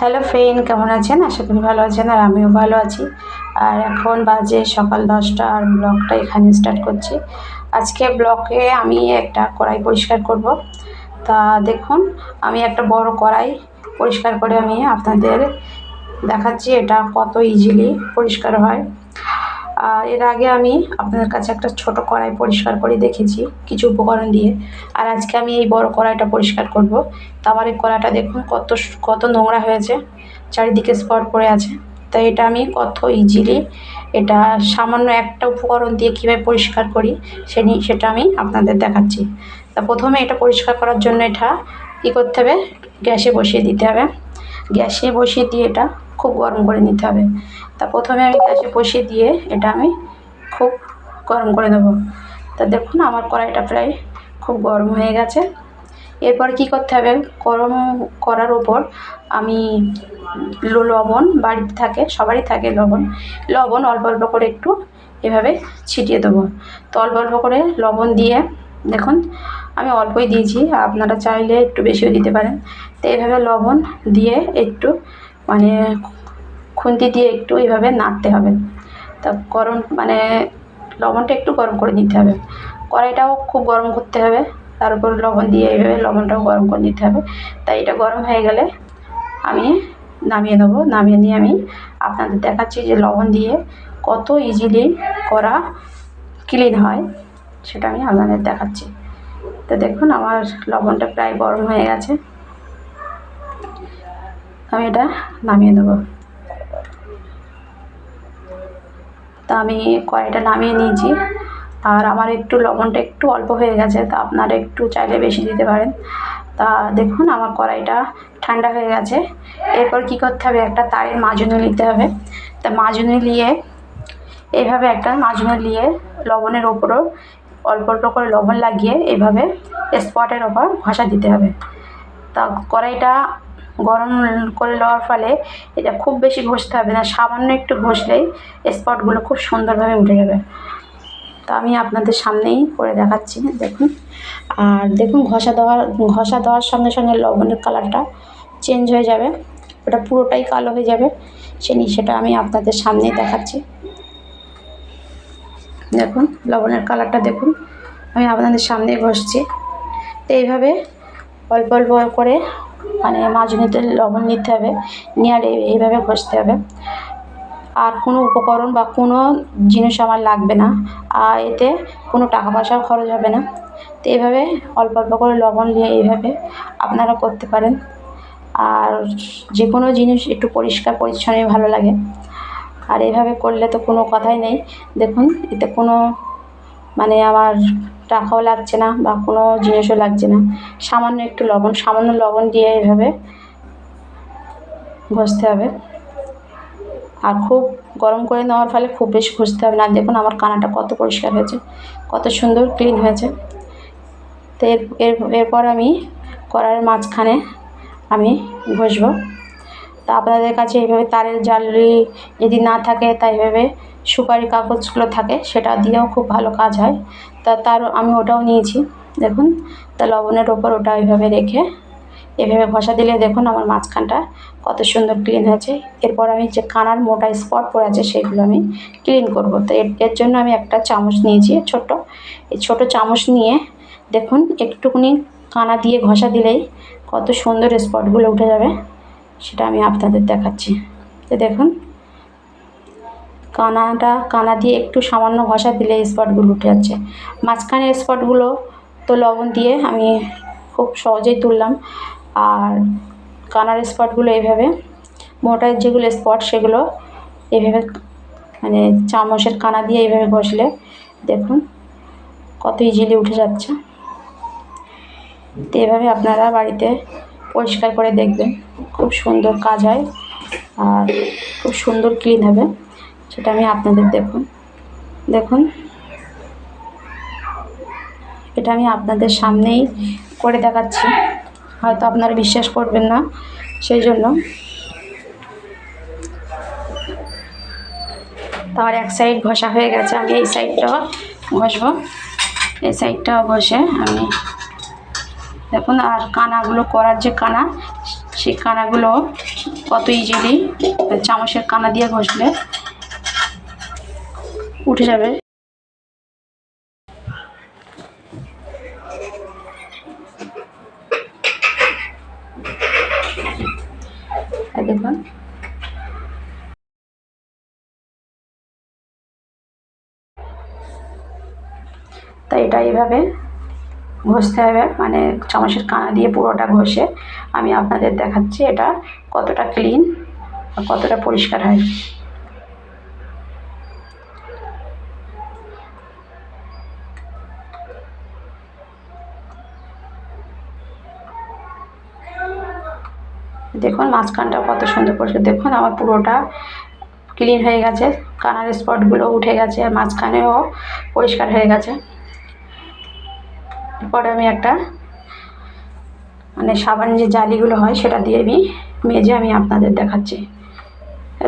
Hello friend কেমন আছেন? আশা করি ভালো আছেন আর আমিও ভালো আছি। আর এখন বাজে সকাল দশটা আর ব্লগটা এখানে স্টার্ট করছি। আজকে ব্লকে আমি একটা কড়াই পরিষ্কার করব। তা দেখুন, আমি একটা বড় কড়াই পরিষ্কার করে আমি আপনাদের দেখাচ্ছি, এটা কত ইজিলি পরিষ্কার হয়। এর আগে আমি আপনাদের কাছে একটা ছোট কড়াই পরিষ্কার করে দেখেছি, কিছু উপকরণ দিয়ে। আর আজকে আমি এই বড় কড়াইটা পরিষ্কার করব। তা এই কড়াইটা দেখুন কত কত নোংরা হয়েছে, চারিদিকে স্পট পড়ে আছে। তাই এটা আমি কত ইজিলি এটা সামান্য একটা উপকরণ দিয়ে কীভাবে পরিষ্কার করি, সে নিয়ে সেটা আমি আপনাদের দেখাচ্ছি। তা প্রথমে এটা পরিষ্কার করার জন্য এটা কী করতে হবে? গ্যাসে বসিয়ে দিতে হবে। গ্যাসে বসিয়ে দিয়ে এটা খুব গরম করে নিতে হবে। তা প্রথমে আমি গ্যাসে বসিয়ে দিয়ে এটা আমি খুব গরম করে দেবো তা দেখুন, আমার কড়াইটা প্রায় খুব গরম হয়ে গেছে। এরপর কি করতে হবে? গরম করার ওপর আমি লবণ, বাড়িতে থাকে, সবারই থাকে লবণ। লবণ অল্প অল্প করে একটু এভাবে ছিটিয়ে দেবো। তো অল্প অল্প করে লবণ দিয়ে দেখুন, আমি অল্পই দিয়েছি, আপনারা চাইলে একটু বেশিও দিতে পারেন। তো এইভাবে লবণ দিয়ে একটু মানে খুন্তি দিয়ে একটু এইভাবে নাড়তে হবে। তা গরম মানে লবণটা একটু গরম করে নিতে হবে। কড়াইটাও খুব গরম করতে হবে। তার উপর লবণ দিয়ে এইভাবে লবণটাও গরম করে নিতে হবে। তাই এটা গরম হয়ে গেলে আমি নামিয়ে নেব। নামিয়ে নিয়ে আমি আপনাদের দেখাচ্ছি যে লবণ দিয়ে কত ইজিলি করা ক্লিন হয়, সেটা আমি আপনাদের দেখাচ্ছি। তো দেখুন, আমার লবণটা প্রায় গরম হয়ে গেছে। আমি এটা নামিয়ে দেবো তা আমি কড়াইটা নামিয়ে নিয়েছি। আর আমার একটু লবণটা একটু অল্প হয়ে গেছে, তা আপনারা একটু চাইলে বেশি দিতে পারেন। তা দেখুন আমার কড়াইটা ঠান্ডা হয়ে গেছে। এরপর কী করতে হবে? একটা তারের মাজনি নিতে হবে। তা মাজনি নিয়ে এইভাবে একটা মাজনি নিয়ে লবণের ওপরও অল্প অল্প করে লবণ লাগিয়ে এইভাবে স্পটের ওপর ঘষা দিতে হবে। তা কড়াইটা গরম করে নেওয়ার ফলে এটা খুব বেশি ঘষতে হবে না, সামান্য একটু ঘষলেই স্পটগুলো খুব সুন্দরভাবে উঠে যাবে। তা আমি আপনাদের সামনেই করে দেখাচ্ছি, দেখুন। আর দেখুন, ঘষা দেওয়ার ঘষা দেওয়ার সঙ্গে সঙ্গে লবণের কালারটা চেঞ্জ হয়ে যাবে। ওটা পুরোটাই কালো হয়ে যাবে। সে সেটা আমি আপনাদের সামনেই দেখাচ্ছি। দেখুন, লবণের কালারটা দেখুন। আমি আপনাদের সামনেই ঘষছি তো এইভাবে অল্প অল্প করে মানে মাজনিতে লবণ নিতে হবে। নিয়ে এইভাবে ঘষতে হবে। আর কোনো উপকরণ বা কোনো জিনিস আমার লাগবে না। আর এতে কোনো টাকা পয়সাও খরচ হবে না। তো এইভাবে অল্প অল্প করে লবণ নিয়ে এইভাবে আপনারা করতে পারেন। আর যে কোনো জিনিস একটু পরিষ্কার পরিচ্ছন্নই ভালো লাগে। আর এইভাবে করলে তো কোনো কথাই নেই। দেখুন, এতে কোনো মানে আমার টাকাও লাগছে না বা কোনো জিনিসও লাগছে না। সামান্য একটু লবণ, সামান্য লবণ দিয়ে এভাবে ঘষতে হবে। আর খুব গরম করে নেওয়ার ফলে খুব বেশি ঘষতে হবে না। দেখুন আমার কানাটা কত পরিষ্কার হয়েছে, কত সুন্দর ক্লিন হয়েছে। তো এর এর, এরপর আমি কড়ার মাঝখানে আমি ঘষবো। তা আপনাদের কাছে এইভাবে তারের জালি যদি না থাকে তাই এইভাবে সুপারি কাগজগুলো থাকে, সেটা দিয়েও খুব ভালো কাজ হয়। তা তার আমি ওটাও নিয়েছি। দেখুন, তা লবণের ওপর ওটা এইভাবে রেখে, এভাবে ঘষা দিলে দেখুন আমার মাঝখানটা কত সুন্দর ক্লিন হয়েছে। এরপর আমি যে কানার মোটা স্পট পড়ে আছে, সেগুলো আমি ক্লিন করব। তো এর জন্য আমি একটা চামচ নিয়েছি ছোট এই ছোট চামচ নিয়ে দেখুন, একটুখানি কানা দিয়ে ঘষা দিলেই কত সুন্দর স্পটগুলো উঠে যাবে। সেটা আমি আপনাদের দেখাচ্ছি। তো দেখুন, কানাটা, কানা দিয়ে একটু সামান্য ঘষা দিলে স্পটগুলো উঠে যাচ্ছে। মাঝখানের স্পটগুলো তো লবণ দিয়ে আমি খুব সহজেই তুললাম। আর কানার স্পটগুলো এইভাবে, মোটার যেগুলো স্পট সেগুলো এইভাবে মানে চামচের কানা দিয়ে এইভাবে ঘষলে দেখুন কত ইজিলি উঠে যাচ্ছে। তো এভাবে আপনারা বাড়িতে পরিষ্কার করে দেখবেন। খুব সুন্দর কাজ হয় আর খুব সুন্দর ক্লিন হবে। সেটা আমি আপনাদের দেখুন। দেখুন। এটা আমি আপনাদের সামনেই করে দেখাচ্ছি। হয়তো আপনারা বিশ্বাস করবেন না, সেই জন্য। তার এক সাইড ঘষা হয়ে গেছে, আমি এই সাইডটাও ঘষবো। এই সাইডটাও ঘষে আমি দেখুন, আর কানাগুলো করার যে কানা, সেই কানাগুলো কত ইজিলি চামচের কানা দিয়ে ঘষলে উঠে যাবে। তাই এটা এইভাবে ঘষতে হবে মানে চামচের কানা দিয়ে পুরোটা ঘষে আমি আপনাদের দেখাচ্ছি এটা কতটা ক্লিন কতটা পরিষ্কার হয়। দেখুন মাঝখানটা কত সুন্দর পরিষ্কার। দেখুন আমার পুরোটা ক্লিন হয়ে গেছে, কানার স্পটগুলো উঠে গেছে আর মাঝখানেও পরিষ্কার হয়ে গেছে। এরপরে আমি একটা মানে সাবান যে জালিগুলো হয় সেটা দিয়ে আমি মেজে আমি আপনাদের দেখাচ্ছি।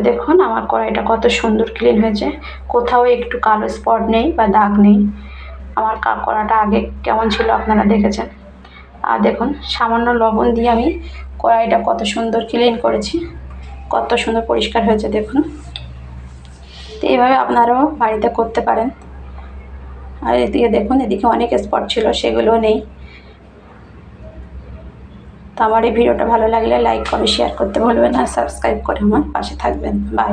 দেখুন আমার কড়াইটা কত সুন্দর ক্লিন হয়েছে। কোথাও একটু কালো স্পট নেই বা দাগ নেই। আমার কড়াটা আগে কেমন ছিল আপনারা দেখেছেন। আর দেখুন, সামান্য লবণ দিয়ে আমি কড়াইটা কত সুন্দর ক্লিন করেছি। কত সুন্দর পরিষ্কার হয়েছে দেখুন। তো এইভাবে আপনারাও বাড়িতে করতে পারেন। আর এদিকে দেখুন, এদিকে অনেক স্পট ছিল, সেগুলো নেই। তো আমার এই ভিডিওটা ভালো লাগলে লাইক করে শেয়ার করতে ভুলবেন আর সাবস্ক্রাইব করে আমার পাশে থাকবেন। বাই